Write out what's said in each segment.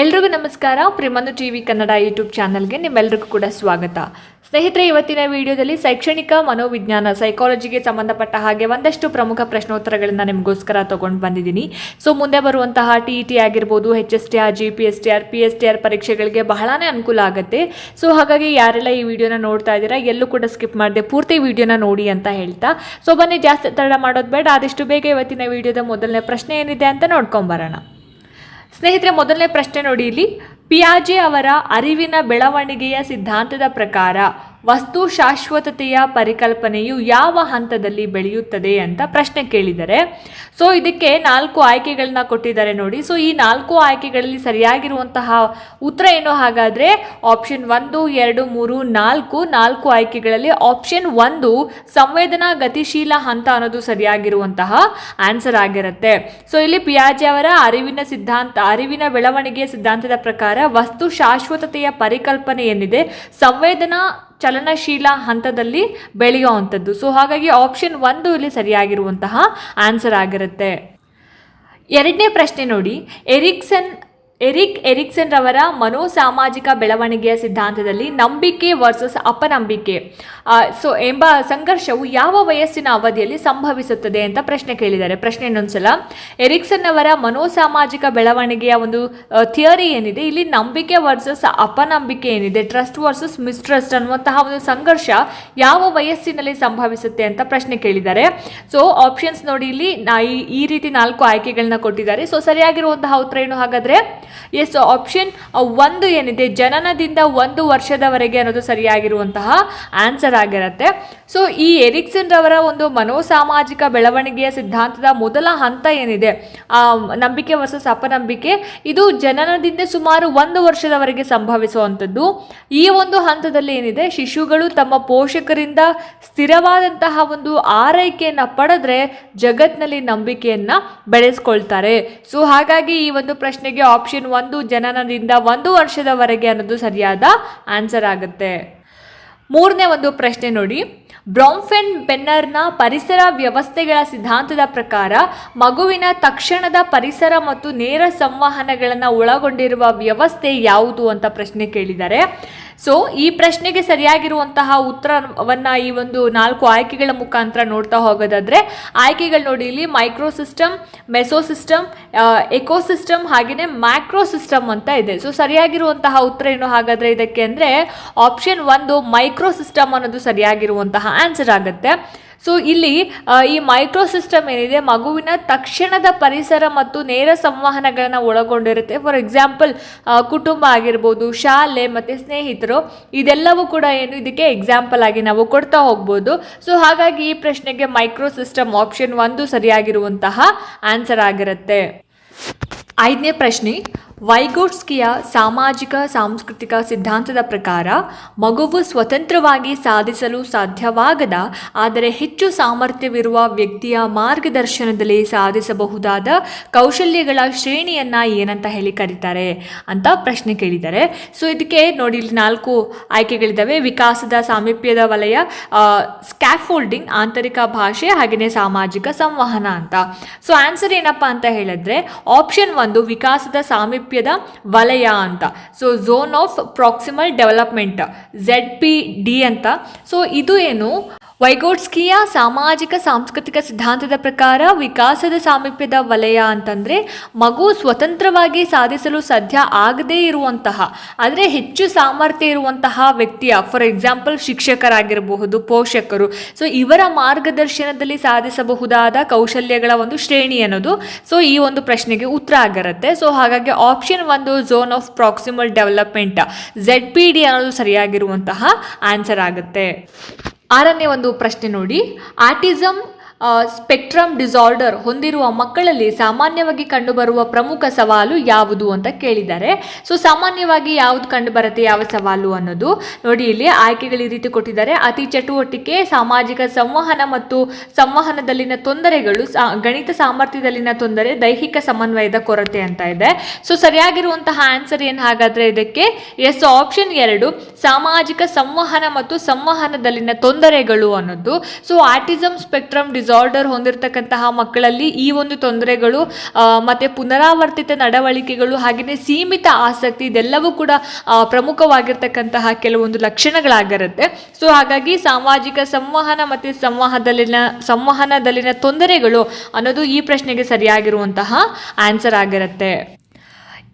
ಎಲ್ರಿಗೂ ನಮಸ್ಕಾರ. ಪ್ರಿಮನು ಟಿ ವಿ ಕನ್ನಡ ಯೂಟ್ಯೂಬ್ ಚಾನಲ್ಗೆ ನಿಮ್ಮೆಲ್ಲರಿಗೂ ಕೂಡ ಸ್ವಾಗತ. ಸ್ನೇಹಿತರೆ, ಇವತ್ತಿನ ವಿಡಿಯೋದಲ್ಲಿ ಶೈಕ್ಷಣಿಕ ಮನೋವಿಜ್ಞಾನ ಸೈಕಾಲಜಿಗೆ ಸಂಬಂಧಪಟ್ಟ ಹಾಗೆ ಒಂದಷ್ಟು ಪ್ರಮುಖ ಪ್ರಶ್ನೋತ್ತರಗಳನ್ನು ನಿಮಗೋಸ್ಕರ ತಗೊಂಡು ಬಂದಿದ್ದೀನಿ. ಸೊ ಮುಂದೆ ಬರುವಂತಹ ಟಿ ಇ ಟಿ ಆಗಿರ್ಬೋದು H S T R G P S T R P S T R ಪರೀಕ್ಷೆಗಳಿಗೆ ಬಹಳನೇ ಅನುಕೂಲ ಆಗುತ್ತೆ. ಸೊ ಹಾಗಾಗಿ ಯಾರೆಲ್ಲ ಈ ವಿಡಿಯೋನ ನೋಡ್ತಾ ಇದ್ದೀರಾ, ಎಲ್ಲೂ ಕೂಡ ಸ್ಕಿಪ್ ಮಾಡಿದೆ ಪೂರ್ತಿ ವಿಡಿಯೋನ ನೋಡಿ ಅಂತ ಹೇಳ್ತಾ. ಸೊ ಬನ್ನಿ, ಜಾಸ್ತಿ ತಡ ಮಾಡೋದು ಬೇಡ, ಆದಷ್ಟು ಬೇಗ ಇವತ್ತಿನ ವಿಡಿಯೋದ ಮೊದಲನೇ ಪ್ರಶ್ನೆ ಏನಿದೆ ಅಂತ ನೋಡ್ಕೊಂಬರೋಣ ಸ್ನೇಹಿತರೆ ಮೊದಲನೇ ಪ್ರಶ್ನೆ ನೋಡಿ ಇಲ್ಲಿ. ಪಿಯಾಜೆ ಅವರ ಅರಿವಿನ ಬೆಳವಣಿಗೆಯ ಸಿದ್ಧಾಂತದ ಪ್ರಕಾರ ವಸ್ತು ಶಾಶ್ವತತೆಯ ಪರಿಕಲ್ಪನೆಯು ಯಾವ ಹಂತದಲ್ಲಿ ಬೆಳೆಯುತ್ತದೆ ಅಂತ ಪ್ರಶ್ನೆ ಕೇಳಿದ್ದಾರೆ ಸೊ ಇದಕ್ಕೆ ನಾಲ್ಕು ಆಯ್ಕೆಗಳನ್ನ ಕೊಟ್ಟಿದ್ದಾರೆ ನೋಡಿ. ಸೊ ಈ ನಾಲ್ಕು ಆಯ್ಕೆಗಳಲ್ಲಿ ಸರಿಯಾಗಿರುವಂತಹ ಉತ್ತರ ಏನು? ಹಾಗಾದರೆ ಆಪ್ಷನ್ ಒಂದು, ಎರಡು, ಮೂರು, ನಾಲ್ಕು ನಾಲ್ಕು ಆಯ್ಕೆಗಳಲ್ಲಿ ಆಪ್ಷನ್ ಒಂದು ಸಂವೇದನಾ ಗತಿಶೀಲ ಹಂತ ಅನ್ನೋದು ಸರಿಯಾಗಿರುವಂತಹ ಆನ್ಸರ್ ಆಗಿರುತ್ತೆ. ಸೊ ಇಲ್ಲಿ ಪಿಯಾಜಿ ಅವರ ಅರಿವಿನ ಸಿದ್ಧಾಂತ, ಅರಿವಿನ ಬೆಳವಣಿಗೆಯ ಸಿದ್ಧಾಂತದ ಪ್ರಕಾರ ವಸ್ತು ಶಾಶ್ವತತೆಯ ಪರಿಕಲ್ಪನೆ ಏನಿದೆ? ಸಂವೇದನಾ ಚಲನಶೀಲ ಹಂತದಲ್ಲಿ ಬೆಳೆಯುವಂಥದ್ದು ಸೊ ಹಾಗಾಗಿ ಆಪ್ಷನ್ ಒಂದು ಇಲ್ಲಿ ಸರಿಯಾಗಿರುವಂತಹ ಆನ್ಸರ್ ಆಗಿರುತ್ತೆ. ಎರಡನೇ ಪ್ರಶ್ನೆ ನೋಡಿ. ಎರಿಕ್ಸನ್ ಎರಿಕ್ ಎರಿಕ್ಸನ್ ರವರ ಮನೋಸಾಮಾಜಿಕ ಬೆಳವಣಿಗೆಯ ಸಿದ್ಧಾಂತದಲ್ಲಿ ನಂಬಿಕೆ ವರ್ಸಸ್ ಅಪನಂಬಿಕೆ. ಸೊ ಎಂಬ ಸಂಘರ್ಷವು ಯಾವ ವಯಸ್ಸಿನ ಅವಧಿಯಲ್ಲಿ ಸಂಭವಿಸುತ್ತದೆ ಅಂತ ಪ್ರಶ್ನೆ ಕೇಳಿದ್ದಾರೆ. ಪ್ರಶ್ನೆ ಇನ್ನೊಂದ್ಸಲ, ಎರಿಕ್ಸನ್ ಅವರ ಮನೋಸಾಮಾಜಿಕ ಬೆಳವಣಿಗೆಯ ಒಂದು ಥಿಯರಿ ಏನಿದೆ? ಇಲ್ಲಿ ನಂಬಿಕೆ ವರ್ಸಸ್ ಅಪನಂಬಿಕೆ ಏನಿದೆ? ಟ್ರಸ್ಟ್ ವರ್ಸಸ್ ಮಿಸ್ಟ್ರಸ್ಟ್ ಅನ್ನುವಂತಹ ಒಂದು ಸಂಘರ್ಷ ಯಾವ ವಯಸ್ಸಿನಲ್ಲಿ ಸಂಭವಿಸುತ್ತೆ ಅಂತ ಪ್ರಶ್ನೆ ಕೇಳಿದ್ದಾರೆ. ಸೊ ಆಪ್ಷನ್ಸ್ ನೋಡಿ ಇಲ್ಲಿ ಈ ರೀತಿ ನಾಲ್ಕು ಆಯ್ಕೆಗಳನ್ನ ಕೊಟ್ಟಿದ್ದಾರೆ. ಸೊ ಸರಿಯಾಗಿರುವಂತಹ ಉತ್ತರ ಏನು ಹಾಗಾದ್ರೆ ಎಸ್ ಆಪ್ಷನ್ ಒಂದು ಏನಿದೆ? ಜನನದಿಂದ ಒಂದು ವರ್ಷದವರೆಗೆ ಅನ್ನೋದು ಸರಿಯಾಗಿರುವಂತಹ ಆನ್ಸರ್ ಆಗಿರುತ್ತೆ. ಸೊ ಈ ಎರಿಕ್ಸನ್ ರವರ ಒಂದು ಮನೋಸಾಮಾಜಿಕ ಬೆಳವಣಿಗೆಯ ಸಿದ್ಧಾಂತದ ಮೊದಲ ಹಂತ ಏನಿದೆ? ಆ, ನಂಬಿಕೆ ವರ್ಸಸ್ ಅಪನಂಬಿಕೆ ಇದು ಜನನದಿಂದ ಸುಮಾರು ಒಂದು ವರ್ಷದವರೆಗೆ ಸಂಭವಿಸುವಂಥದ್ದು. ಈ ಒಂದು ಹಂತದಲ್ಲಿ ಏನಿದೆ? ಶಿಶುಗಳು ತಮ್ಮ ಪೋಷಕರಿಂದ ಸ್ಥಿರವಾದಂತಹ ಒಂದು ಆರೈಕೆಯನ್ನು ಪಡೆದ್ರೆ ಜಗತ್ನಲ್ಲಿ ನಂಬಿಕೆಯನ್ನ ಬೆಳೆಸ್ಕೊಳ್ತಾರೆ. ಸೊ ಹಾಗಾಗಿ ಈ ಒಂದು ಪ್ರಶ್ನೆಗೆ ಆಪ್ಷನ್ ಒಂದು ಜನನದಿಂದ ಒಂದು ವರ್ಷದವರೆಗೆ ಅನ್ನೋದು ಸರಿಯಾದ ಆನ್ಸರ್ ಆಗುತ್ತೆ. ಮೂರನೇ ಒಂದು ಪ್ರಶ್ನೆ ನೋಡಿ. ಬ್ರೌನ್ಫೆನ್ ಬೆನ್ನರ್ನ ಪರಿಸರ ವ್ಯವಸ್ಥೆಗಳ ಸಿದ್ಧಾಂತದ ಪ್ರಕಾರ ಮಗುವಿನ ತಕ್ಷಣದ ಪರಿಸರ ಮತ್ತು ನೇರ ಸಂವಹನಗಳನ್ನು ಒಳಗೊಂಡಿರುವ ವ್ಯವಸ್ಥೆ ಯಾವುದು ಅಂತ ಪ್ರಶ್ನೆ ಕೇಳಿದ್ದಾರೆ. ಸೊ ಈ ಪ್ರಶ್ನೆಗೆ ಸರಿಯಾಗಿರುವಂತಹ ಉತ್ತರವನ್ನು ಈ ಒಂದು ನಾಲ್ಕು ಆಯ್ಕೆಗಳ ಮುಖಾಂತರ ನೋಡ್ತಾ ಹೋಗೋದಾದ್ರೆ, ಆಯ್ಕೆಗಳು ನೋಡಿ ಇಲ್ಲಿ micro system meso system eco system ಹಾಗೆಯೇ ಮ್ಯಾಕ್ರೋ ಸಿಸ್ಟಮ್ ಅಂತ ಇದೆ. ಸೊ ಸರಿಯಾಗಿರುವಂತಹ ಉತ್ತರ ಏನು ಹಾಗಾದರೆ ಇದಕ್ಕೆ ಅಂದರೆ ಆಪ್ಷನ್ ಒಂದು ಮೈಕ್ರೋ ಸಿಸ್ಟಮ್ ಅನ್ನೋದು ಸರಿಯಾಗಿರುವಂತಹ ಆನ್ಸರ್ ಆಗುತ್ತೆ. ಸೊ ಇಲ್ಲಿ ಈ ಮೈಕ್ರೋ ಸಿಸ್ಟಮ್ ಏನಿದೆ, ಮಗುವಿನ ತಕ್ಷಣದ ಪರಿಸರ ಮತ್ತು ನೇರ ಸಂವಹನಗಳನ್ನು ಒಳಗೊಂಡಿರುತ್ತೆ. ಫಾರ್ ಎಕ್ಸಾಂಪಲ್ ಕುಟುಂಬ ಆಗಿರ್ಬೋದು, ಶಾಲೆ ಮತ್ತು ಸ್ನೇಹಿತರು, ಇದೆಲ್ಲವೂ ಕೂಡ ಏನು, ಇದಕ್ಕೆ ಎಕ್ಸಾಂಪಲ್ ಆಗಿ ನಾವು ಕೊಡ್ತಾ ಹೋಗ್ಬೋದು. ಸೊ ಹಾಗಾಗಿ ಈ ಪ್ರಶ್ನೆಗೆ ಮೈಕ್ರೋ ಸಿಸ್ಟಮ್ ಆಪ್ಷನ್ ಒಂದು ಸರಿಯಾಗಿರುವಂತಹ ಆನ್ಸರ್ ಆಗಿರುತ್ತೆ. ಐದನೇ ಪ್ರಶ್ನೆ ವೈಗೋಟ್ಸ್ಕಿಯ ಸಾಮಾಜಿಕ, ಸಾಂಸ್ಕೃತಿಕ ಸಿದ್ಧಾಂತದ ಪ್ರಕಾರ ಮಗುವು ಸ್ವತಂತ್ರವಾಗಿ ಸಾಧಿಸಲು ಸಾಧ್ಯವಾಗದ, ಆದರೆ ಹೆಚ್ಚು ಸಾಮರ್ಥ್ಯವಿರುವ ವ್ಯಕ್ತಿಯ ಮಾರ್ಗದರ್ಶನದಲ್ಲಿ ಸಾಧಿಸಬಹುದಾದ ಕೌಶಲ್ಯಗಳ ಶ್ರೇಣಿಯನ್ನು ಏನಂತ ಹೇಳಿ ಕರೀತಾರೆ ಅಂತ ಪ್ರಶ್ನೆ ಕೇಳಿದ್ದಾರೆ ಸೊ ಇದಕ್ಕೆ ನೋಡಿ ಇಲ್ಲಿ ನಾಲ್ಕು ಆಯ್ಕೆಗಳಿದ್ದಾವೆ. ವಿಕಾಸದ ಸಾಮೀಪ್ಯದ ವಲಯ ಸ್ಕ್ಯಾಫೋಲ್ಡಿಂಗ್ ಆಂತರಿಕ ಭಾಷೆ, ಹಾಗೆಯೇ ಸಾಮಾಜಿಕ ಸಂವಹನ ಅಂತ. ಸೊ ಆನ್ಸರ್ ಏನಪ್ಪಾ ಅಂತ ಹೇಳಿದ್ರೆ ಆಪ್ಷನ್ ಒಂದು ವಿಕಾಸದ ಸಾಮೀಪ್ಯದ ವಲಯ ಅಂತ. So zone of proximal development Z P D ಅಂತ. ಸೊ ಇದು ಏನು? ವೈಗೋಟ್ಸ್ಕಿಯ ಸಾಮಾಜಿಕ, ಸಾಂಸ್ಕೃತಿಕ ಸಿದ್ಧಾಂತದ ಪ್ರಕಾರ ವಿಕಾಸದ ಸಾಮೀಪ್ಯದ ವಲಯ ಅಂತಂದರೆ ಮಗು ಸ್ವತಂತ್ರವಾಗಿ ಸಾಧಿಸಲು ಸಾಧ್ಯ ಆಗದೇ ಇರುವಂತಹ, ಆದರೆ ಹೆಚ್ಚು ಸಾಮರ್ಥ್ಯ ಇರುವಂತಹ ವ್ಯಕ್ತಿಯ ಫಾರ್ ಎಕ್ಸಾಂಪಲ್ ಶಿಕ್ಷಕರಾಗಿರಬಹುದು, ಪೋಷಕರು. ಸೊ ಇವರ ಮಾರ್ಗದರ್ಶನದಲ್ಲಿ ಸಾಧಿಸಬಹುದಾದ ಕೌಶಲ್ಯಗಳ ಒಂದು ಶ್ರೇಣಿ ಅನ್ನೋದು ಸೊ ಈ ಒಂದು ಪ್ರಶ್ನೆಗೆ ಉತ್ತರ ಆಗಿರುತ್ತೆ ಸೊ ಹಾಗಾಗಿ ಆಪ್ಷನ್ ಒಂದು zone of proximal development Z P D ಅನ್ನೋದು ಸರಿಯಾಗಿರುವಂತಹ ಆನ್ಸರ್ ಆಗುತ್ತೆ. ಆರನೇ ಒಂದು ಪ್ರಶ್ನೆ ನೋಡಿ. ಆಟಿಸಮ್ ಸ್ಪೆಕ್ಟ್ರಮ್ ಡಿಸಾರ್ಡರ್ ಹೊಂದಿರುವ ಮಕ್ಕಳಲ್ಲಿ ಸಾಮಾನ್ಯವಾಗಿ ಕಂಡುಬರುವ ಪ್ರಮುಖ ಸವಾಲು ಯಾವುದು ಅಂತ ಕೇಳಿದ್ದಾರೆ. ಸೊ ಸಾಮಾನ್ಯವಾಗಿ ಯಾವುದು ಕಂಡುಬರುತ್ತೆ, ಯಾವ ಸವಾಲು ಅನ್ನೋದು ನೋಡಿ ಇಲ್ಲಿ ಆಯ್ಕೆಗಳು ಈ ರೀತಿ ಕೊಟ್ಟಿದ್ದಾರೆ. ಅತಿ ಚಟುವಟಿಕೆ, ಸಾಮಾಜಿಕ ಸಂವಹನ ಮತ್ತು ಸಂವಹನದಲ್ಲಿನ ತೊಂದರೆಗಳು ಗಣಿತ ಸಾಮರ್ಥ್ಯದಲ್ಲಿನ ತೊಂದರೆ, ದೈಹಿಕ ಸಮನ್ವಯದ ಕೊರತೆ ಅಂತ ಇದೆ. ಸೊ ಸರಿಯಾಗಿರುವಂತಹ ಆನ್ಸರ್ ಏನು ಹಾಗಾದ್ರೆ ಇದಕ್ಕೆ? ಎಸ್ ಆಪ್ಷನ್ ಎರಡು, ಸಾಮಾಜಿಕ ಸಂವಹನ ಮತ್ತು ಸಂವಹನದಲ್ಲಿನ ತೊಂದರೆಗಳು ಅನ್ನೋದು. So autism spectrum disorder disorder ಹೊಂದಿರತಕ್ಕಂತಹ ಮಕ್ಕಳಲ್ಲಿ ಈ ಒಂದು ತೊಂದರೆಗಳು ಮತ್ತು ಪುನರಾವರ್ತಿತ ನಡವಳಿಕೆಗಳು ಹಾಗೆಯೇ ಸೀಮಿತ ಆಸಕ್ತಿ ಇದೆಲ್ಲವೂ ಕೂಡ ಪ್ರಮುಖವಾಗಿರ್ತಕ್ಕಂತಹ ಕೆಲವೊಂದು ಲಕ್ಷಣಗಳಾಗಿರುತ್ತೆ. ಸೊ ಹಾಗಾಗಿ ಸಾಮಾಜಿಕ ಸಂವಹನ ಮತ್ತು ಸಂವಹನದಲ್ಲಿನ ಸಂವಹನದಲ್ಲಿನ ತೊಂದರೆಗಳು ಅನ್ನೋದು ಈ ಪ್ರಶ್ನೆಗೆ ಸರಿಯಾಗಿರುವಂತಹ ಆನ್ಸರ್ ಆಗಿರುತ್ತೆ.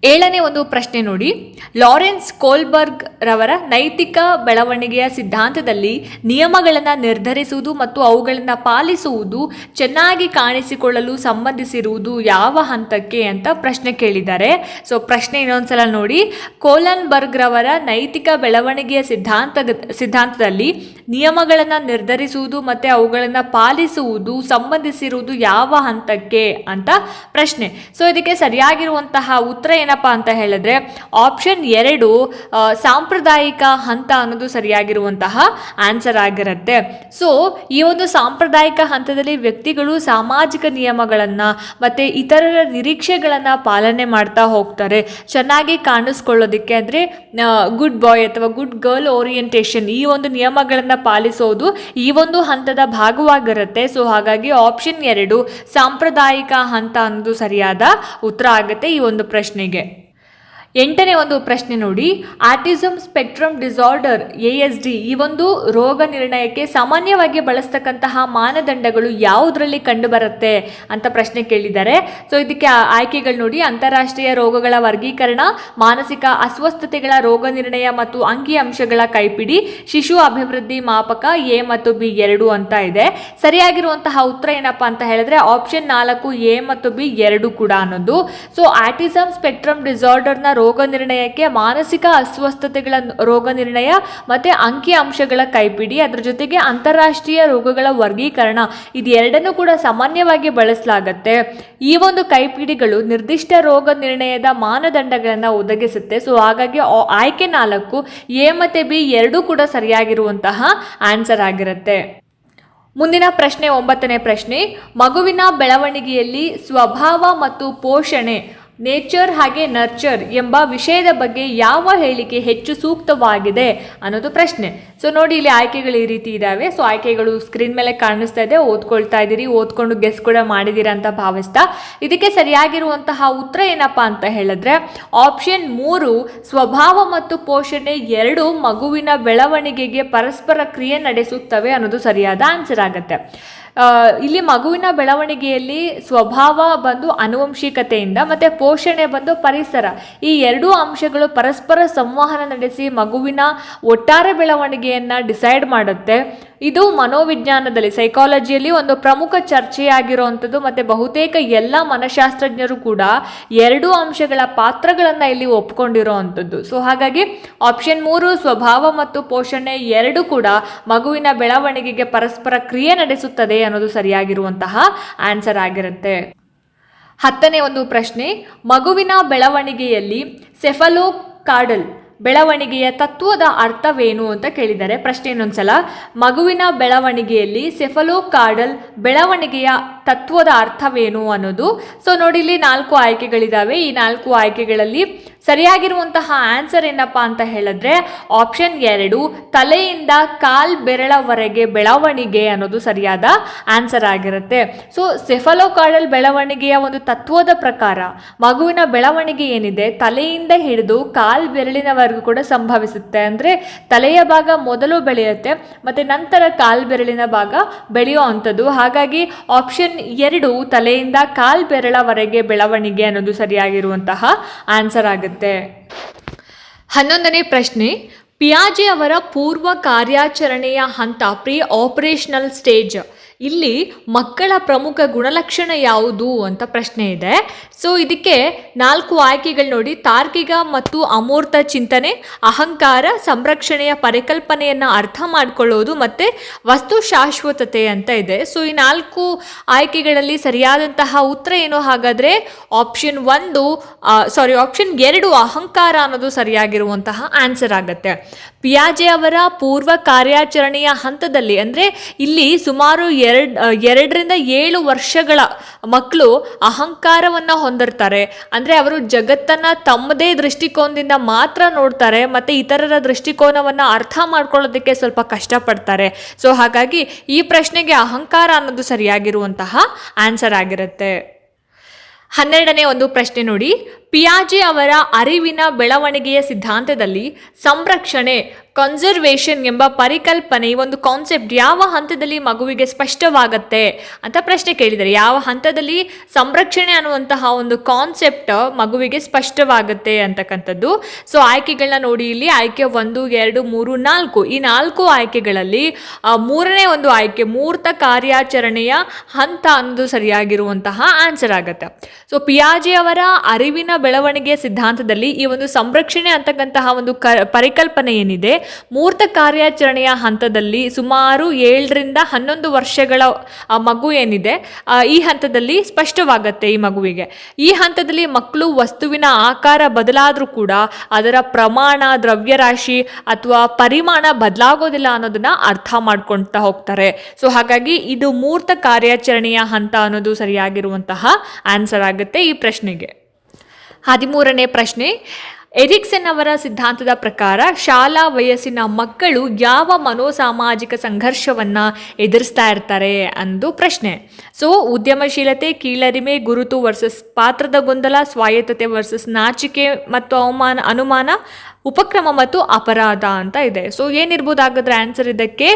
ಏಳನೇ ಒಂದು ಪ್ರಶ್ನೆ ನೋಡಿ. ಲಾರೆನ್ಸ್ ಕೋಲ್ಬರ್ಗ್ ರವರ ನೈತಿಕ ಬೆಳವಣಿಗೆಯ ಸಿದ್ಧಾಂತದಲ್ಲಿ ನಿಯಮಗಳನ್ನು ನಿರ್ಧರಿಸುವುದು ಮತ್ತು ಅವುಗಳನ್ನು ಪಾಲಿಸುವುದು ಚೆನ್ನಾಗಿ ಕಾಣಿಸಿಕೊಳ್ಳಲು ಸಂಬಂಧಿಸಿರುವುದು ಯಾವ ಹಂತಕ್ಕೆ ಅಂತ ಪ್ರಶ್ನೆ ಕೇಳಿದ್ದಾರೆ. ಸೊ ಪ್ರಶ್ನೆ ಇನ್ನೊಂದ್ಸಲ ನೋಡಿ. ಕೋಲನ್ಬರ್ಗ್ ರವರ ನೈತಿಕ ಬೆಳವಣಿಗೆಯ ಸಿದ್ಧಾಂತ ಸಿದ್ಧಾಂತದಲ್ಲಿ ನಿಯಮಗಳನ್ನು ನಿರ್ಧರಿಸುವುದು ಮತ್ತು ಅವುಗಳನ್ನು ಪಾಲಿಸುವುದು, ಸಂಬಂಧಿಸಿರುವುದು ಯಾವ ಹಂತಕ್ಕೆ ಅಂತ ಪ್ರಶ್ನೆ. ಸೊ ಇದಕ್ಕೆ ಸರಿಯಾಗಿರುವಂತಹ ಉತ್ತರ ಏನಪ್ಪ ಅಂತ ಹೇಳಿದ್ರೆ ಆಪ್ಷನ್ ಎರಡು ಸಾಂಪ್ರದಾಯಿಕ ಹಂತ ಅನ್ನೋದು ಸರಿಯಾಗಿರುವಂತಹ ಆನ್ಸರ್ ಆಗಿರುತ್ತೆ. ಸೊ ಈ ಒಂದು ಸಾಂಪ್ರದಾಯಿಕ ಹಂತದಲ್ಲಿ ವ್ಯಕ್ತಿಗಳು ಸಾಮಾಜಿಕ ನಿಯಮಗಳನ್ನು ಮತ್ತು ಇತರರ ನಿರೀಕ್ಷೆಗಳನ್ನು ಪಾಲನೆ ಮಾಡ್ತಾ ಹೋಗ್ತಾರೆ. ಚೆನ್ನಾಗಿ ಕಾಣಿಸ್ಕೊಳ್ಳೋದಕ್ಕೆ ಅಂದರೆ ಗುಡ್ ಬಾಯ್ ಅಥವಾ ಗುಡ್ ಗರ್ಲ್ ಓರಿಯೆಂಟೇಷನ್ ಈ ಒಂದು ನಿಯಮಗಳನ್ನು ಪಾಲಿಸೋದು ಈ ಒಂದು ಹಂತದ ಭಾಗವಾಗಿರುತ್ತೆ. ಸೊ ಹಾಗಾಗಿ ಆಪ್ಷನ್ ಎರಡು, ಸಾಂಪ್ರದಾಯಿಕ ಹಂತ ಅನ್ನೋದು ಸರಿಯಾದ ಉತ್ತರ ಆಗುತ್ತೆ ಈ ಒಂದು ಪ್ರಶ್ನೆಗೆ. ಎಂಟನೇ ಒಂದು ಪ್ರಶ್ನೆ ನೋಡಿ. Autism spectrum disorder A S D ಈ ಒಂದು ರೋಗ ನಿರ್ಣಯಕ್ಕೆ ಸಾಮಾನ್ಯವಾಗಿ ಬಳಸ್ತಕ್ಕಂತಹ ಮಾನದಂಡಗಳು ಯಾವುದರಲ್ಲಿ ಕಂಡುಬರುತ್ತೆ ಅಂತ ಪ್ರಶ್ನೆ ಕೇಳಿದ್ದಾರೆ. ಸೊ ಇದಕ್ಕೆ ಆಯ್ಕೆಗಳು ನೋಡಿ. ಅಂತಾರಾಷ್ಟ್ರೀಯ ರೋಗಗಳ ವರ್ಗೀಕರಣ, ಮಾನಸಿಕ ಅಸ್ವಸ್ಥತೆಗಳ ರೋಗ ನಿರ್ಣಯ ಮತ್ತು ಅಂಕಿ ಅಂಶಗಳ ಕೈಪಿಡಿ, ಶಿಶು ಅಭಿವೃದ್ಧಿ ಮಾಪಕ ಎ ಮತ್ತು ಬಿ ಎರಡು ಅಂತ ಇದೆ. ಸರಿಯಾಗಿರುವಂತಹ ಉತ್ತರ ಏನಪ್ಪಾ ಅಂತ ಹೇಳಿದ್ರೆ ಆಪ್ಷನ್ ನಾಲ್ಕು ಎ ಮತ್ತು ಬಿ ಎರಡು ಕೂಡ ಅನ್ನೋದು. ಸೊ ಆಟಿಸಮ್ ಸ್ಪೆಕ್ಟ್ರಮ್ ಡಿಸಾರ್ಡರ್ನ ರೋಗ ನಿರ್ಣಯಕ್ಕೆ ಮಾನಸಿಕ ಅಸ್ವಸ್ಥತೆಗಳ ರೋಗ ನಿರ್ಣಯ ಮತ್ತೆ ಅಂಕಿ ಅಂಶಗಳ ಕೈಪಿಡಿ, ಅದರ ಜೊತೆಗೆ ಅಂತಾರಾಷ್ಟ್ರೀಯ ರೋಗಗಳ ವರ್ಗೀಕರಣ ಇದೆರಡನ್ನೂ ಕೂಡ ಸಾಮಾನ್ಯವಾಗಿ ಬಳಸಲಾಗತ್ತೆ. ಈ ಒಂದು ಕೈಪಿಡಿಗಳು ನಿರ್ದಿಷ್ಟ ರೋಗ ನಿರ್ಣಯದ ಮಾನದಂಡಗಳನ್ನು ಒದಗಿಸುತ್ತೆ. ಸೊ ಹಾಗಾಗಿ ಆಯ್ಕೆ ನಾಲ್ಕು, ಎ ಮತ್ತೆ ಬಿ ಎರಡೂ ಕೂಡ ಸರಿಯಾಗಿರುವಂತಹ ಆನ್ಸರ್ ಆಗಿರುತ್ತೆ. ಮುಂದಿನ ಪ್ರಶ್ನೆ, ಒಂಬತ್ತನೇ ಪ್ರಶ್ನೆ, ಮಗುವಿನ ಬೆಳವಣಿಗೆಯಲ್ಲಿ ಸ್ವಭಾವ ಮತ್ತು ಪೋಷಣೆ ನೇಚರ್ ಹಾಗೆ ನರ್ಚರ್ ಎಂಬ ವಿಷಯದ ಬಗ್ಗೆ ಯಾವ ಹೇಳಿಕೆ ಹೆಚ್ಚು ಸೂಕ್ತವಾಗಿದೆ ಅನ್ನೋದು ಪ್ರಶ್ನೆ. ಸೊ ನೋಡಿ ಇಲ್ಲಿ ಆಯ್ಕೆಗಳು ಈ ರೀತಿ ಇದ್ದಾವೆ ಸೊ ಆಯ್ಕೆಗಳು ಸ್ಕ್ರೀನ್ ಮೇಲೆ ಕಾಣಿಸ್ತಾ ಇದೆ. ಓದ್ಕೊಳ್ತಾ ಇದ್ದೀರಿ. ಓದ್ಕೊಂಡು ಗೆಸ್ ಕೂಡ ಮಾಡಿದ್ದೀರಾ ಅಂತ ಭಾವಿಸ್ತಾ. ಇದಕ್ಕೆ ಸರಿಯಾಗಿರುವಂತಹ ಉತ್ತರ ಏನಪ್ಪಾ ಅಂತ ಹೇಳಿದ್ರೆ ಆಪ್ಷನ್ ಮೂರು, ಸ್ವಭಾವ ಮತ್ತು ಪೋಷಣೆ ಎರಡು ಮಗುವಿನ ಬೆಳವಣಿಗೆಗೆ ಪರಸ್ಪರ ಕ್ರಿಯೆ ನಡೆಸುತ್ತವೆ ಅನ್ನೋದು ಸರಿಯಾದ ಆನ್ಸರ್ ಆಗುತ್ತೆ. ಇಲ್ಲಿ ಮಗುವಿನ ಬೆಳವಣಿಗೆಯಲ್ಲಿ ಸ್ವಭಾವ ಬಂದು ಆನುವಂಶಿಕತೆಯಿಂದ ಮತ್ತೆ ಪೋಷಣೆ ಬಂದು ಪರಿಸರ. ಈ ಎರಡೂ ಅಂಶಗಳು ಪರಸ್ಪರ ಸಂವಹನ ನಡೆಸಿ ಮಗುವಿನ ಒಟ್ಟಾರೆ ಬೆಳವಣಿಗೆಯನ್ನ ಡಿಸೈಡ್ ಮಾಡುತ್ತೆ. ಇದು ಮನೋವಿಜ್ಞಾನದಲ್ಲಿ ಸೈಕಾಲಜಿಯಲ್ಲಿ ಒಂದು ಪ್ರಮುಖ ಚರ್ಚೆಯಾಗಿರುವಂಥದ್ದು, ಮತ್ತು ಬಹುತೇಕ ಎಲ್ಲ ಮನಃಶಾಸ್ತ್ರಜ್ಞರು ಕೂಡ ಎರಡೂ ಅಂಶಗಳ ಪಾತ್ರಗಳನ್ನು ಇಲ್ಲಿ ಒಪ್ಕೊಂಡಿರುವಂಥದ್ದು. ಸೊ ಹಾಗಾಗಿ ಆಪ್ಷನ್ ಮೂರು, ಸ್ವಭಾವ ಮತ್ತು ಪೋಷಣೆ ಎರಡು ಕೂಡ ಮಗುವಿನ ಬೆಳವಣಿಗೆಗೆ ಪರಸ್ಪರ ಕ್ರಿಯೆ ನಡೆಸುತ್ತದೆ ಅನ್ನೋದು ಸರಿಯಾಗಿರುವಂತಹ ಆನ್ಸರ್ ಆಗಿರುತ್ತೆ. ಹತ್ತನೇ ಒಂದು ಪ್ರಶ್ನೆ, ಮಗುವಿನ ಬೆಳವಣಿಗೆಯಲ್ಲಿ ಸೆಫಲೋ ಕಾರ್ಡಲ್ ಬೆಳವಣಿಗೆಯ ತತ್ವದ ಅರ್ಥವೇನು ಅಂತ ಕೇಳಿದ್ದಾರೆ ಪ್ರಶ್ನೆ ಇನ್ನೊಂದ್ಸಲ ಮಗುವಿನ ಬೆಳವಣಿಗೆಯಲ್ಲಿ ಸೆಫಲೋಕಾರ್ಡಲ್ ಬೆಳವಣಿಗೆಯ ತತ್ವದ ಅರ್ಥವೇನು ಅನ್ನೋದು. ಸೊ ನೋಡಿ, ಇಲ್ಲಿ ನಾಲ್ಕು ಆಯ್ಕೆಗಳಿದ್ದಾವೆ ಈ ನಾಲ್ಕು ಆಯ್ಕೆಗಳಲ್ಲಿ ಸರಿಯಾಗಿರುವಂತಹ ಆನ್ಸರ್ ಏನಪ್ಪ ಅಂತ ಹೇಳಿದ್ರೆ ಆಪ್ಷನ್ ಎರಡು, ತಲೆಯಿಂದ ಕಾಲ್ ಬೆರಳವರೆಗೆ ಬೆಳವಣಿಗೆ ಅನ್ನೋದು ಸರಿಯಾದ ಆನ್ಸರ್ ಆಗಿರುತ್ತೆ. ಸೊ ಸೆಫಲೋಕಾಡಲ್ ಬೆಳವಣಿಗೆಯ ಒಂದು ತತ್ವದ ಪ್ರಕಾರ ಮಗುವಿನ ಬೆಳವಣಿಗೆ ಏನಿದೆ? ತಲೆಯಿಂದ ಹಿಡಿದು ಕಾಲ್ ಬೆರಳಿನವರೆಗೂ ಕೂಡ ಸಂಭವಿಸುತ್ತೆ. ಅಂದ್ರೆ ತಲೆಯ ಭಾಗ ಮೊದಲು ಬೆಳೆಯುತ್ತೆ, ಮತ್ತೆ ನಂತರ ಕಾಲ್ ಬೆರಳಿನ ಭಾಗ ಬೆಳೆಯೋ ಅಂಥದ್ದು. ಹಾಗಾಗಿ ಆಪ್ಷನ್ ಎರಡು, ತಲೆಯಿಂದ ಕಾಲ್ ಬೆರಳವರೆಗೆ ಬೆಳವಣಿಗೆ ಅನ್ನೋದು ಸರಿಯಾಗಿರುವಂತಹ ಆನ್ಸರ್ ಆಗುತ್ತೆ. ಹನ್ನೊಂದನೇ ಪ್ರಶ್ನೆ ಪಿಯಾಜೆ ಅವರ ಪೂರ್ವ ಕಾರ್ಯಾಚರಣೆಯ ಹಂತ ಪ್ರೀ ಆಪರೇಷನಲ್ ಸ್ಟೇಜ್ ಇಲ್ಲಿ ಮಕ್ಕಳ ಪ್ರಮುಖ ಗುಣಲಕ್ಷಣ ಯಾವುದು ಅಂತ ಪ್ರಶ್ನೆ ಇದೆ. ಸೊ ಇದಕ್ಕೆ ನಾಲ್ಕು ಆಯ್ಕೆಗಳು ನೋಡಿ. ತಾರ್ಕಿಕ ಮತ್ತು ಅಮೂರ್ತ ಚಿಂತನೆ, ಅಹಂಕಾರ, ಸಂರಕ್ಷಣೆಯ ಪರಿಕಲ್ಪನೆಯನ್ನು ಅರ್ಥ ಮಾಡಿಕೊಳ್ಳೋದು ಮತ್ತು ವಸ್ತು ಶಾಶ್ವತತೆ ಅಂತ ಇದೆ. ಸೊ ಈ ನಾಲ್ಕು ಆಯ್ಕೆಗಳಲ್ಲಿ ಸರಿಯಾದಂತಹ ಉತ್ತರ ಏನು? ಹಾಗಾದರೆ ಆಪ್ಷನ್ ಒಂದು ಸಾರಿ ಆಪ್ಷನ್ ಎರಡು ಅಹಂಕಾರ ಅನ್ನೋದು ಸರಿಯಾಗಿರುವಂತಹ ಆನ್ಸರ್ ಆಗುತ್ತೆ. ಪಿಯಾಜೆ ಅವರ ಪೂರ್ವ ಕಾರ್ಯಾಚರಣೆಯ ಹಂತದಲ್ಲಿ, ಅಂದರೆ ಇಲ್ಲಿ ಸುಮಾರು ಎರಡು ಎರಡರಿಂದ ಏಳು ವರ್ಷಗಳ ಮಕ್ಕಳು ಅಹಂಕಾರವನ್ನು ಹೊಂದಿರ್ತಾರೆ. ಅಂದರೆ ಅವರು ಜಗತ್ತನ್ನು ತಮ್ಮದೇ ದೃಷ್ಟಿಕೋನದಿಂದ ಮಾತ್ರ ನೋಡ್ತಾರೆ, ಮತ್ತು ಇತರರ ದೃಷ್ಟಿಕೋನವನ್ನು ಅರ್ಥ ಮಾಡ್ಕೊಳ್ಳೋದಕ್ಕೆ ಸ್ವಲ್ಪ ಕಷ್ಟಪಡ್ತಾರೆ. ಸೊ ಹಾಗಾಗಿ ಈ ಪ್ರಶ್ನೆಗೆ ಅಹಂಕಾರ ಅನ್ನೋದು ಸರಿಯಾಗಿರುವಂತಹ ಆನ್ಸರ್ ಆಗಿರುತ್ತೆ. ಹನ್ನೆರಡನೇ ಒಂದು ಪ್ರಶ್ನೆ ನೋಡಿ. ಪಿಯಾಜೆ ಅವರ ಅರಿವಿನ ಬೆಳವಣಿಗೆಯ ಸಿದ್ಧಾಂತದಲ್ಲಿ ಸಂರಕ್ಷಣೆ ಕನ್ಸರ್ವೇಷನ್ ಎಂಬ ಪರಿಕಲ್ಪನೆ ಒಂದು ಕಾನ್ಸೆಪ್ಟ್ ಯಾವ ಹಂತದಲ್ಲಿ ಮಗುವಿಗೆ ಸ್ಪಷ್ಟವಾಗತ್ತೆ ಅಂತ ಪ್ರಶ್ನೆ ಕೇಳಿದರೆ, ಯಾವ ಹಂತದಲ್ಲಿ ಸಂರಕ್ಷಣೆ ಅನ್ನುವಂತಹ ಒಂದು ಕಾನ್ಸೆಪ್ಟ್ ಮಗುವಿಗೆ ಸ್ಪಷ್ಟವಾಗುತ್ತೆ ಅಂತಕ್ಕಂಥದ್ದು. ಸೊ ಆಯ್ಕೆಗಳನ್ನ ನೋಡಿ ಇಲ್ಲಿ, ಆಯ್ಕೆ ಒಂದು, ಎರಡು, ಮೂರು, ನಾಲ್ಕು. ಈ ನಾಲ್ಕು ಆಯ್ಕೆಗಳಲ್ಲಿ ಮೂರನೇ ಒಂದು ಆಯ್ಕೆ ಮೂರ್ತ ಕಾರ್ಯಾಚರಣೆಯ ಹಂತ ಅನ್ನೋದು ಸರಿಯಾಗಿರುವಂತಹ ಆನ್ಸರ್ ಆಗುತ್ತೆ. ಸೊ ಪಿಯಾಜಿ ಅವರ ಅರಿವಿನ ಬೆಳವಣಿಗೆ ಸಿದ್ಧಾಂತದಲ್ಲಿ ಈ ಒಂದು ಸಂರಕ್ಷಣೆ ಅಂತಕ್ಕಂತಹ ಒಂದು ಕ, ಪರಿಕಲ್ಪನೆ ಏನಿದೆ, ಮೂರ್ತ ಕಾರ್ಯಾಚರಣೆಯ ಹಂತದಲ್ಲಿ ಸುಮಾರು ಏಳರಿಂದ ಹನ್ನೊಂದು ವರ್ಷಗಳ ಮಗು ಏನಿದೆ ಈ ಹಂತದಲ್ಲಿ ಸ್ಪಷ್ಟವಾಗತ್ತೆ ಈ ಮಗುವಿಗೆ. ಈ ಹಂತದಲ್ಲಿ ಮಕ್ಕಳು ವಸ್ತುವಿನ ಆಕಾರ ಬದಲಾದರೂ ಕೂಡ ಅದರ ಪ್ರಮಾಣ, ದ್ರವ್ಯರಾಶಿ ಅಥವಾ ಪರಿಮಾಣ ಬದಲಾಗೋದಿಲ್ಲ ಅನ್ನೋದನ್ನ ಅರ್ಥ ಮಾಡ್ಕೊಳ್ತಾ ಹೋಗ್ತಾರೆ. ಸೊ, ಹಾಗಾಗಿ ಇದು ಮೂರ್ತ ಕಾರ್ಯಾಚರಣೆಯ ಹಂತ ಅನ್ನೋದು ಸರಿಯಾಗಿರುವಂತಹ ಆನ್ಸರ್ ಆಗುತ್ತೆ ಈ ಪ್ರಶ್ನೆಗೆ. ಹದಿಮೂರನೇ ಪ್ರಶ್ನೆ, ಎರಿಕ್ಸನ್ ಅವರ ಸಿದ್ಧಾಂತದ ಪ್ರಕಾರ ಶಾಲಾ ವಯಸ್ಸಿನ ಮಕ್ಕಳು ಯಾವ ಮನೋಸಾಮಾಜಿಕ ಸಂಘರ್ಷವನ್ನ ಎದುರಿಸ್ತಾ ಇರ್ತಾರೆ ಅಂದು ಪ್ರಶ್ನೆ. ಸೊ, ಉದ್ಯಮಶೀಲತೆ, ಕೀಳರಿಮೆ, ಗುರುತು ವರ್ಸಸ್ ಪಾತ್ರದ ಗೊಂದಲ, ಸ್ವಾಯತ್ತತೆ ವರ್ಸಸ್ ನಾಚಿಕೆ ಮತ್ತು ಅವಮಾನ, ಅನುಮಾನ ಉಪಕ್ರಮ ಮತ್ತು ಅಪರಾಧ ಅಂತ ಇದೆ. ಸೊ ಏನಿರ್ಬೋದು ಹಾಗಾದ್ರೆ ಆನ್ಸರ್ ಇದಕ್ಕೆ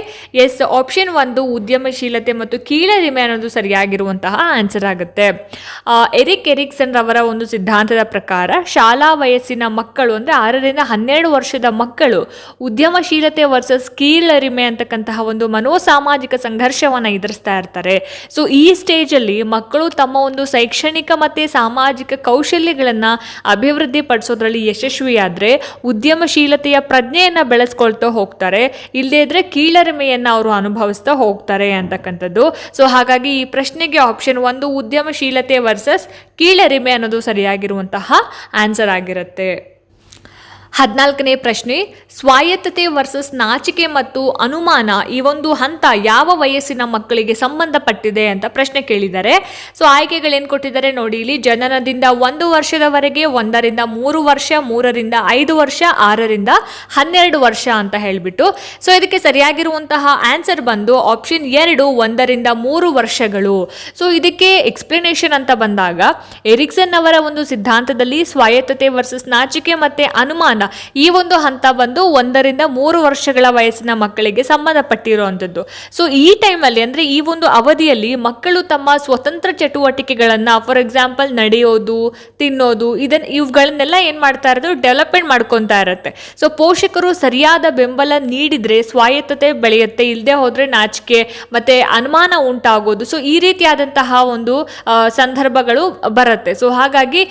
ಎಸ್ ಆಪ್ಷನ್ ಒಂದು ಉದ್ಯಮಶೀಲತೆ ಮತ್ತು ಕೀಳರಿಮೆ ಅನ್ನೋದು ಸರಿಯಾಗಿರುವಂತಹ ಆನ್ಸರ್ ಆಗುತ್ತೆ. ಎರಿಕ್ ಎರಿಕ್ಸನ್ ರವರ ಒಂದು ಸಿದ್ಧಾಂತದ ಪ್ರಕಾರ ಶಾಲಾ ವಯಸ್ಸಿನ ಮಕ್ಕಳು ಅಂದರೆ ಆರರಿಂದ ಹನ್ನೆರಡು ವರ್ಷದ ಮಕ್ಕಳು ಉದ್ಯಮಶೀಲತೆ ವರ್ಸಸ್ ಕೀಳರಿಮೆ ಅಂತಕ್ಕಂತಹ ಒಂದು ಮನೋಸಾಮಾಜಿಕ ಸಂಘರ್ಷವನ್ನು ಎದುರಿಸ್ತಾ ಇರ್ತಾರೆ. ಸೊ ಈ ಸ್ಟೇಜಲ್ಲಿ ಮಕ್ಕಳು ತಮ್ಮ ಒಂದು ಶೈಕ್ಷಣಿಕ ಮತ್ತು ಸಾಮಾಜಿಕ ಕೌಶಲ್ಯಗಳನ್ನು ಅಭಿವೃದ್ಧಿ ಪಡಿಸೋದ್ರಲ್ಲಿ ಯಶಸ್ವಿಯಾದರೆ ಉದ್ಯಮಶೀಲತೆಯ ಪ್ರಜ್ಞೆಯನ್ನು ಬೆಳೆಸ್ಕೊಳ್ತಾ ಹೋಗ್ತಾರೆ. ಇಲ್ಲದೇ ಇದ್ರೆ ಕೀಳರಿಮೆಯನ್ನು ಅವರು ಅನುಭವಿಸ್ತಾ ಹೋಗ್ತಾರೆ ಅಂತಕ್ಕಂಥದ್ದು. ಸೊ ಹಾಗಾಗಿ ಈ ಪ್ರಶ್ನೆಗೆ ಆಪ್ಷನ್ ಒಂದು ಉದ್ಯಮಶೀಲತೆ ವರ್ಸಸ್ ಕೀಳರಿಮೆ ಅನ್ನೋದು ಸರಿಯಾಗಿರುವಂತಹ ಆನ್ಸರ್ ಆಗಿರುತ್ತೆ. ಹದಿನಾಲ್ಕನೇ ಪ್ರಶ್ನೆ, ಸ್ವಾಯತ್ತತೆ ವರ್ಸಸ್ ನಾಚಿಕೆ ಮತ್ತು ಅನುಮಾನ ಈ ಒಂದು ಹಂತ ಯಾವ ವಯಸ್ಸಿನ ಮಕ್ಕಳಿಗೆ ಸಂಬಂಧಪಟ್ಟಿದೆ ಅಂತ ಪ್ರಶ್ನೆ ಕೇಳಿದ್ದಾರೆ. ಸೊ ಆಯ್ಕೆಗಳೇನು ಕೊಟ್ಟಿದ್ದಾರೆ ನೋಡಿ, ಇಲ್ಲಿ ಜನನದಿಂದ ಒಂದು ವರ್ಷದವರೆಗೆ ಒಂದರಿಂದ ಮೂರು ವರ್ಷ, ಮೂರರಿಂದ ಐದು ವರ್ಷ, ಆರರಿಂದ ಹನ್ನೆರಡು ವರ್ಷ ಅಂತ ಹೇಳಿಬಿಟ್ಟು. ಸೊ ಇದಕ್ಕೆ ಸರಿಯಾಗಿರುವಂತಹ ಆನ್ಸರ್ ಬಂದು ಆಪ್ಷನ್ ಎರಡು, ಒಂದರಿಂದ ಮೂರು ವರ್ಷಗಳು. ಸೊ ಇದಕ್ಕೆ ಎಕ್ಸ್ಪ್ಲನೇಷನ್ ಅಂತ ಬಂದಾಗ ಎರಿಕ್ಸನ್ ಅವರ ಒಂದು ಸಿದ್ಧಾಂತದಲ್ಲಿ ಸ್ವಾಯತ್ತತೆ ವರ್ಸಸ್ ನಾಚಿಕೆ ಮತ್ತೆ ಅನುಮಾನ ಈ ಒಂದು ಹಂತ ಬಂದು ಒಂದರಿಂದ ಮೂರು ವರ್ಷಗಳ ವಯಸ್ಸಿನ ಮಕ್ಕಳಿಗೆ ಸಂಬಂಧಪಟ್ಟಿರುವಂಥದ್ದು. ಸೊ ಈ ಟೈಮಲ್ಲಿ ಅಂದರೆ ಈ ಒಂದು ಅವಧಿಯಲ್ಲಿ ಮಕ್ಕಳು ತಮ್ಮ ಸ್ವತಂತ್ರ ಚಟುವಟಿಕೆಗಳನ್ನು ಫಾರ್ ಎಕ್ಸಾಂಪಲ್ ನಡೆಯೋದು, ತಿನ್ನೋದು ಇದನ್ನು ಇವುಗಳನ್ನೆಲ್ಲ ಏನು ಮಾಡ್ತಾ ಇರೋದು ಡೆವಲಪ್ಮೆಂಟ್ ಮಾಡ್ಕೊತಾ ಇರುತ್ತೆ. ಸೊ ಪೋಷಕರು ಸರಿಯಾದ ಬೆಂಬಲ ನೀಡಿದರೆ ಸ್ವಾಯತ್ತತೆ ಬೆಳೆಯುತ್ತೆ ಇಲ್ಲದೆ ಹೋದರೆ ನಾಚಿಕೆ, ಮತ್ತು ಅನುಮಾನ ಉಂಟಾಗೋದು. ಸೊ ಈ ರೀತಿಯಾದಂತಹ ಒಂದು ಸಂದರ್ಭಗಳು ಬರುತ್ತೆ. ಸೊ ಹಾಗಾಗಿ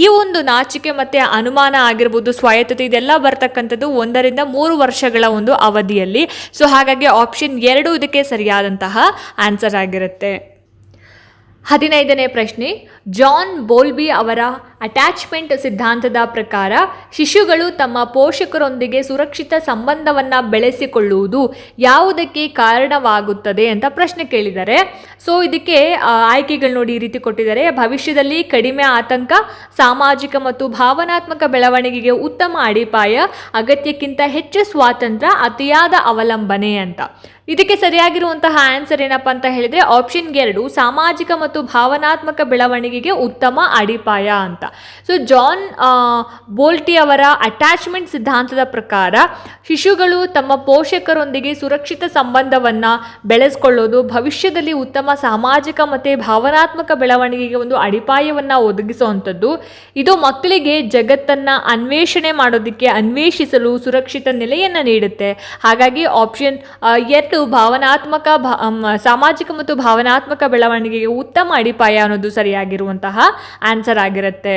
ಈ ಒಂದು ನಾಚಿಕೆ ಮತ್ತು ಅನುಮಾನ ಆಗಿರ್ಬೋದು ಸ್ವಾಯತ್ತತೆ ಇದೆಲ್ಲ ಬರ್ತಕ್ಕಂಥದ್ದು ಒಂದರಿಂದ ಮೂರು ವರ್ಷಗಳ ಒಂದು ಅವಧಿಯಲ್ಲಿ. ಸೊ ಹಾಗಾಗಿ ಆಪ್ಷನ್ ಎರಡು ಇದಕ್ಕೆ ಸರಿಯಾದಂತಹ ಆನ್ಸರ್ ಆಗಿರುತ್ತೆ. ಹದಿನೈದನೇ ಪ್ರಶ್ನೆ ಜಾನ್ ಬೋಲ್ಬಿ ಅವರ ಅಟ್ಯಾಚ್ಮೆಂಟ್ ಸಿದ್ಧಾಂತದ ಪ್ರಕಾರ ಶಿಶುಗಳು ತಮ್ಮ ಪೋಷಕರೊಂದಿಗೆ ಸುರಕ್ಷಿತ ಸಂಬಂಧವನ್ನು ಬೆಳೆಸಿಕೊಳ್ಳುವುದು ಯಾವುದಕ್ಕೆ ಕಾರಣವಾಗುತ್ತದೆ ಅಂತ ಪ್ರಶ್ನೆ ಕೇಳಿದ್ದಾರೆ. ಸೊ ಇದಕ್ಕೆ ಆಯ್ಕೆಗಳು ನೋಡಿ ಈ ರೀತಿ ಕೊಟ್ಟಿದ್ದಾರೆ. ಭವಿಷ್ಯದಲ್ಲಿ ಕಡಿಮೆ ಆತಂಕ, ಸಾಮಾಜಿಕ ಮತ್ತು ಭಾವನಾತ್ಮಕ ಬೆಳವಣಿಗೆಗೆ ಉತ್ತಮ ಅಡಿಪಾಯ, ಅಗತ್ಯಕ್ಕಿಂತ ಹೆಚ್ಚು ಸ್ವಾತಂತ್ರ್ಯ, ಅತಿಯಾದ ಅವಲಂಬನೆ ಅಂತ. ಇದಕ್ಕೆ ಸರಿಯಾಗಿರುವಂತಹ ಆನ್ಸರ್ ಏನಪ್ಪ ಅಂತ ಹೇಳಿದ್ರೆ, ಆಪ್ಷನ್ ಎರಡು, ಸಾಮಾಜಿಕ ಮತ್ತು ಭಾವನಾತ್ಮಕ ಬೆಳವಣಿಗೆಗೆ ಉತ್ತಮ ಅಡಿಪಾಯ ಅಂತ. ಸೊ ಜಾನ್ ಬೋಲ್ಟಿ ಅವರ ಅಟ್ಯಾಚ್ಮೆಂಟ್ ಸಿದ್ಧಾಂತದ ಪ್ರಕಾರ ಶಿಶುಗಳು ತಮ್ಮ ಪೋಷಕರೊಂದಿಗೆ ಸುರಕ್ಷಿತ ಸಂಬಂಧವನ್ನು ಬೆಳೆಸ್ಕೊಳ್ಳೋದು, ಭವಿಷ್ಯದಲ್ಲಿ ಉತ್ತಮ ಸಾಮಾಜಿಕ ಮತ್ತು ಭಾವನಾತ್ಮಕ ಬೆಳವಣಿಗೆಗೆ ಒಂದು ಅಡಿಪಾಯವನ್ನು ಒದಗಿಸುವಂಥದ್ದು. ಇದು ಮಕ್ಕಳಿಗೆ ಜಗತ್ತನ್ನು ಅನ್ವೇಷಣೆ ಮಾಡೋದಕ್ಕೆ ಅನ್ವೇಷಿಸಲು ಸುರಕ್ಷಿತ ನೆಲೆಯನ್ನು ನೀಡುತ್ತೆ. ಹಾಗಾಗಿ ಆಪ್ಷನ್ ಎರಡು, ಭಾವನಾತ್ಮಕ ಸಾಮಾಜಿಕ ಮತ್ತು ಭಾವನಾತ್ಮಕ ಬೆಳವಣಿಗೆಗೆ ಉತ್ತಮ ಅಡಿಪಾಯ ಅನ್ನೋದು ಸರಿಯಾಗಿರುವಂತಹ ಆನ್ಸರ್ ಆಗಿರುತ್ತೆ.